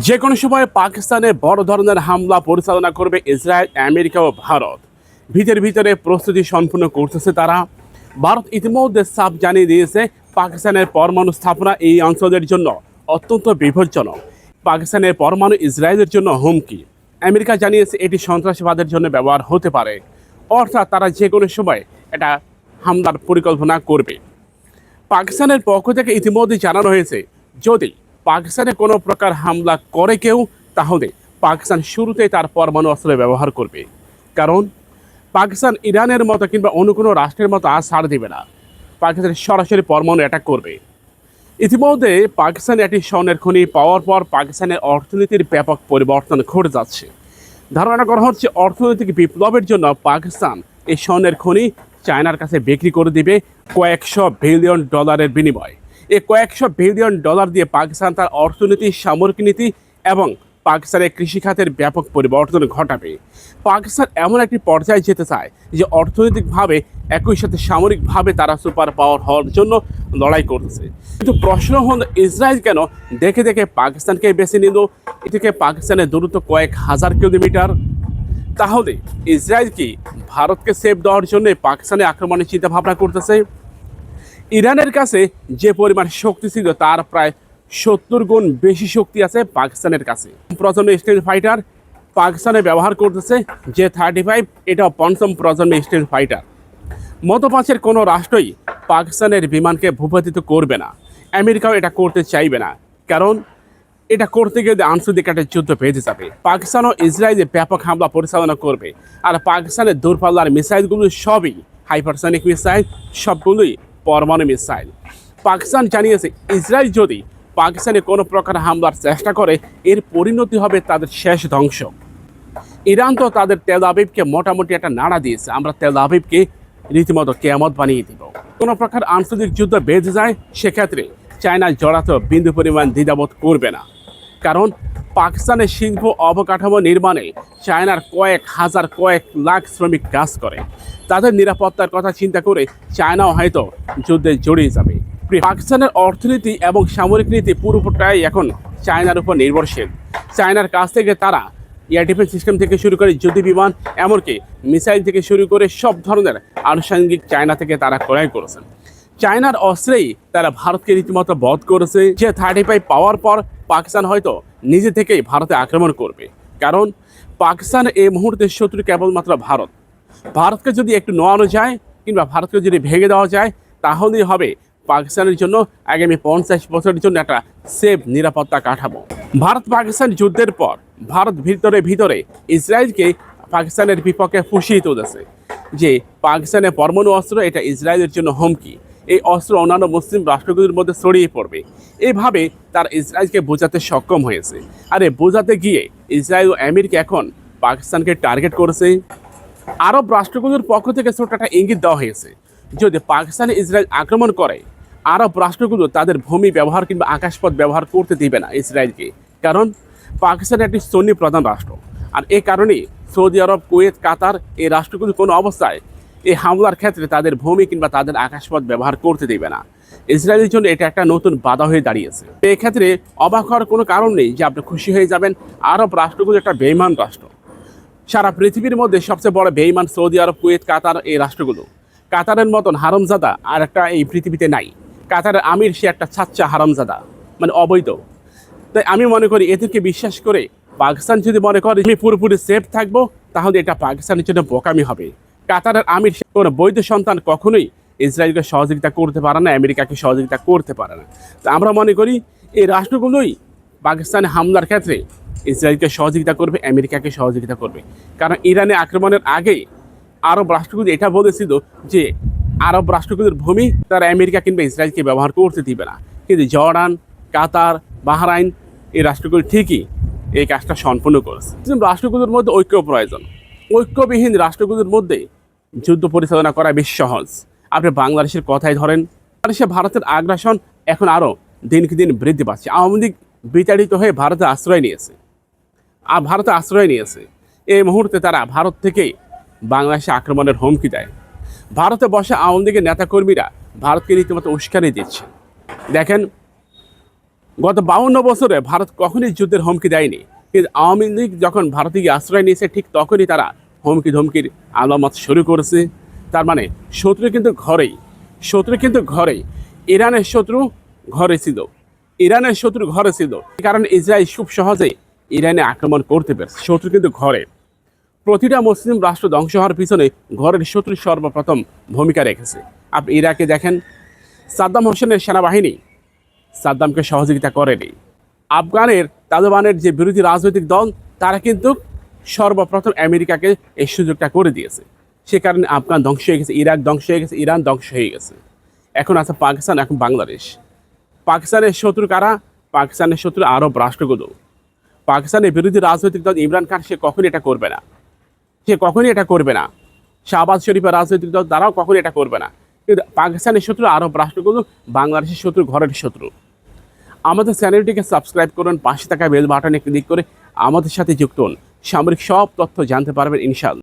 যে কোনো সময় পাকিস্তানে বড় ধরনের হামলা পরিচালনা করবে ইসরায়েল, আমেরিকা ও ভারত। ভিতরে ভিতরে প্রস্তুতি সম্পূর্ণ করতেছে তারা। ভারত ইতিমধ্যে সাফ জানিয়ে দিয়েছে পাকিস্তানের পরমাণু স্থাপনা এই অঞ্চলের জন্য অত্যন্ত বিপজ্জনক। পাকিস্তানের পরমাণু ইসরায়েলের জন্য হুমকি। আমেরিকা জানিয়েছে এটি সন্ত্রাসবাদের জন্য ব্যবহার হতে পারে। অর্থাৎ তারা যে কোনো সময় এটা হামলার পরিকল্পনা করবে। পাকিস্তানের পক্ষ থেকে ইতিমধ্যে জানানো হয়েছে, যদি পাকিস্তানে কোনো প্রকার হামলা করে কেউ, তাহলে পাকিস্তান শুরুতেই তার পরমাণু অস্ত্র ব্যবহার করবে। কারণ পাকিস্তান ইরানের মতো কিংবা অন্য কোনো রাষ্ট্রের মতো আর ছাড় দিবে না। পাকিস্তান সরাসরি পরমাণু অ্যাটাক করবে। ইতিমধ্যে পাকিস্তানে একটি স্বর্ণের খনি পাওয়ার পর পাকিস্তানের অর্থনীতির ব্যাপক পরিবর্তন ঘটে যাচ্ছে। ধারণা করা হচ্ছে অর্থনৈতিক বিপ্লবের জন্য পাকিস্তান এই স্বর্ণের খনি চায়নার কাছে বিক্রি করে দিবে কয়েকশো বিলিয়ন ডলারের বিনিময়। এই কয়েকশো বিলিয়ন ডলার দিয়ে পাকিস্তান তার অর্থনীতি, সামরিক নীতি এবং পাকিস্তানের কৃষিখাতের ব্যাপক পরিবর্তন ঘটাবে। পাকিস্তান এমন একটি পর্যায়ে যেতে চায় যে অর্থনৈতিকভাবে একই সাথে সামরিকভাবে তারা সুপার পাওয়ার হওয়ার জন্য লড়াই করতেছে কিন্তু প্রশ্ন হল, ইসরায়েল কেন দেখে দেখে পাকিস্তানকে বেছে নিল? এদিকে পাকিস্তানের দূরত্ব কয়েক হাজার কিলোমিটার। তাহলে ইসরায়েল কি ভারতকে সেফ দেওয়ার জন্য পাকিস্তানে আক্রমণের চিন্তাভাবনা করতেছে? ইরানের কাছে যে পরিমাণ শক্তি ছিল, তার প্রায় সত্তর গুণ বেশি শক্তি আছে পাকিস্তানের কাছে। প্রজন্মের স্টিল ফাইটার পাকিস্তানে ব্যবহার করতেছে যে থার্টি ফাইভ এটা পঞ্চম প্রজন্মের স্টিল ফাইটার মতপাঁচের কোনো রাষ্ট্রই পাকিস্তানের বিমানকে ভূপাতিত করবে না। আমেরিকাও এটা করতে চাইবে না। কারণ এটা করতে গেলে আন্তর্জাতিক একটা যুদ্ধ বেঁধে যাবে। পাকিস্তান ও ইসরায়েলে ব্যাপক হামলা পরিচালনা করবে। আর পাকিস্তানের দূরপাল্লার মিসাইলগুলো সবই হাইপারসনিক মিসাইল সবগুলোই পরমাণু মিসাইল। পাকিস্তান জানিয়েছে, ইসরায়েল যদি পাকিস্তানে কোনো প্রকার হামলার চেষ্টা করে, এর পরিণতি হবে তাদের শেষ ধ্বংস। ইরান তো তাদের তেল আবিবকে মোটামুটি একটা নাড়া দিয়েছে। আমরা তেল আবিবকে রীতিমতো কেয়ামত বানিয়ে দিব। কোনো প্রকার আন্তর্জাতিক যুদ্ধ বেঁধে যায়, সেক্ষেত্রে চায়না জড়াতে বিন্দু পরিমাণ দ্বিধাবোধ করবে না। কারণ পাকিস্তানের শিল্প অবকাঠামো নির্মাণে চায়নার কয়েক হাজার কয়েক লাখ শ্রমিক কাজ করে। তাদের নিরাপত্তার কথা চিন্তা করে চায়নাও হয়তো যুদ্ধে জড়িয়ে যাবে। পাকিস্তানের অর্থনীতি এবং সামরিক নীতি পুরোপুরটাই এখন চায়নার উপর নির্ভরশীল। চায়নার কাছ থেকে তারা এয়ার ডিফেন্স সিস্টেম থেকে শুরু করে যুদ্ধ বিমান, এমনকি মিসাইল থেকে শুরু করে সব ধরনের আনুষঙ্গিক চায়না থেকে তারা ক্রয় করেছেন। চায়নার অস্ত্রেই তারা ভারতকে রীতিমতো বধ করেছে। যে থার্টি ফাইভ পাওয়ার পর পাকিস্তান হয়তো নিজে থেকেই ভারতে আক্রমণ করবে। কারণ পাকিস্তান এই মুহূর্তে শত্রু কেবলমাত্র ভারত। ভারতকে যদি একটু নোয়ানো যায় কিংবা ভারতকে যদি ভেঙে দেওয়া যায়, তাহলেই হবে পাকিস্তানের জন্য আগামী পঞ্চাশ বছরের জন্য একটা সেফ, নিরাপত্তা কাঠামো। ভারত পাকিস্তান যুদ্ধের পর ভারত ভিতরে ভিতরে ইসরায়েলকে পাকিস্তানের বিপক্ষে ফুসিয়ে তুলেছে। যে পাকিস্তানের পরমাণু অস্ত্র, এটা ইসরায়েলের জন্য হুমকি। এই অস্ত্র অন্যান্য মুসলিম রাষ্ট্রগুলির মধ্যে ছড়িয়ে পড়বে। এইভাবে তার ইসরায়েলকে বোঝাতে সক্ষম হয়েছে। আর এই বোঝাতে গিয়ে ইসরায়েল ও আমেরিকা এখন পাকিস্তানকে টার্গেট করেছে। আরব রাষ্ট্রগুলোর পক্ষ থেকে ছোট্ট একটা ইঙ্গিত দেওয়া হয়েছে। যদি পাকিস্তানে ইসরায়েল আক্রমণ করে, আরব রাষ্ট্রগুলো তাদের ভূমি ব্যবহার কিংবা আকাশপথ ব্যবহার করতে দিবে না ইসরায়েলকে। কারণ পাকিস্তান একটি সন্নি প্রধান রাষ্ট্র। আর এ কারণেই সৌদি আরব, কুয়েত, কাতার এই রাষ্ট্রগুলো কোনো অবস্থায় এই হামলার ক্ষেত্রে তাদের ভূমি কিংবা তাদের আকাশপথ ব্যবহার করতে দিবে না। ইসরায়েলের জন্য এটা একটা নতুন বাধা হয়ে দাঁড়িয়েছে। এই ক্ষেত্রে অবাক হওয়ার কোনো কারণ নেই যে আপনি খুশি হয়ে যাবেন আরব রাষ্ট্রগুলো একটা বেইমান রাষ্ট্র। সারা পৃথিবীর মধ্যে সবচেয়ে বড় বেইমান সৌদি আরব, কুয়েত, কাতার এই রাষ্ট্রগুলো। কাতারের মতন হারমজাদা আর একটা এই পৃথিবীতে নাই। কাতারের আমির সে একটা ছাচ্চা হারামজাদা মানে অবৈধ। তাই আমি মনে করি এদেরকে বিশ্বাস করে পাকিস্তান যদি মনে করে আমি পুরোপুরি সেফ থাকব, তাহলে এটা পাকিস্তানের জন্য বোকামি হবে। কাতারের আমির কোনো বৈধ সন্তান কখনোই ইসরায়েলকে সহযোগিতা করতে পারে না, আমেরিকাকে সহযোগিতা করতে পারে না। তো আমরা মনে করি এই রাষ্ট্রগুলোই পাকিস্তানে হামলার ক্ষেত্রে ইসরায়েলকে সহযোগিতা করবে, আমেরিকাকে সহযোগিতা করবে। কারণ ইরানে আক্রমণের আগে আরব রাষ্ট্রগুলো এটা বলেছিল যে আরব রাষ্ট্রগুলোর ভূমি তারা আমেরিকা কিংবা ইসরায়েলকে ব্যবহার করতে দিবে না। কিন্তু জর্ডান, কাতার, বাহরাইন এই রাষ্ট্রগুলি ঠিকই এই কাজটা সম্পন্ন করেছে। রাষ্ট্রগুলোর মধ্যে ঐক্য প্রয়োজন। ঐক্যবিহীন রাষ্ট্রগুলোর মধ্যে যুদ্ধ পরিচালনা করা বেশ সহজ। আপনি বাংলাদেশের কথাই ধরেন। বাংলাদেশে ভারতের আগ্রাসন এখন আরও দিনকে দিন বৃদ্ধি পাচ্ছে। আওয়ামী লীগ বিতাড়িত হয়ে ভারতে আশ্রয় নিয়েছে। আর ভারতে আশ্রয় নিয়েছে। এই মুহূর্তে তারা ভারত থেকেই বাংলাদেশে আক্রমণের হুমকি দেয়। ভারতে বসে আওয়ামী লীগের নেতাকর্মীরা ভারতকে রীতিমতো উস্কানি দিচ্ছে। দেখেন, গত বাউন্ন বছরে ভারত কখনই যুদ্ধের হুমকি দেয়নি। কিন্তু আওয়ামী লীগ যখন ভারতে গিয়ে আশ্রয় নিয়েছে, ঠিক তখনই তারা হুমকি ধমকির আলামত শুরু করেছে। তার মানে শত্রু কিন্তু ঘরেই, শত্রু কিন্তু ঘরেই। ইরানের শত্রু ঘরে ছিল। ইরানের শত্রু ঘরে ছিল। কারণ ইসরায়েল খুব সহজে ইরানে আক্রমণ করতে পেরেছে। শত্রু কিন্তু ঘরে। প্রতিটা মুসলিম রাষ্ট্র ধ্বংস হওয়ার পিছনে ঘরের শত্রু সর্বপ্রথম ভূমিকা রেখেছে। আপনি ইরাকে দেখেন, সাদ্দাম হোসেনের সেনাবাহিনী সাদ্দামকে সহযোগিতা করেনি। আফগানের তালেবানের যে বিরোধী রাজনৈতিক দল, তারা কিন্তু সর্বপ্রথম আমেরিকাকে এই সুযোগটা করে দিয়েছে। সে কারণে আফগান ধ্বংস হয়ে গেছে, ইরাক ধ্বংস হয়ে গেছে, ইরান ধ্বংস হয়ে গেছে। এখন আছে পাকিস্তান, এখন বাংলাদেশ। পাকিস্তানের শত্রু কারা? পাকিস্তানের শত্রু আরব রাষ্ট্রগুলো। পাকিস্তানের বিরোধী রাজনৈতিক দল ইমরান খান, সে কখনই এটা করবে না। সে কখনই এটা করবে না। শাহবাজ শরীফের রাজনৈতিক দল তারাও কখনই এটা করবে না। কিন্তু পাকিস্তানের শত্রু আরব রাষ্ট্রগুলো, বাংলাদেশের শত্রু ঘরের শত্রু। আমাদের চ্যানেলটিকে সাবস্ক্রাইব করুন, পাশে থাকা বেল বাটনে ক্লিক করে আমাদের সাথে যুক্ত হন। সামরিক সব তথ্য জানতে পারবেন ইনশাল্লাহ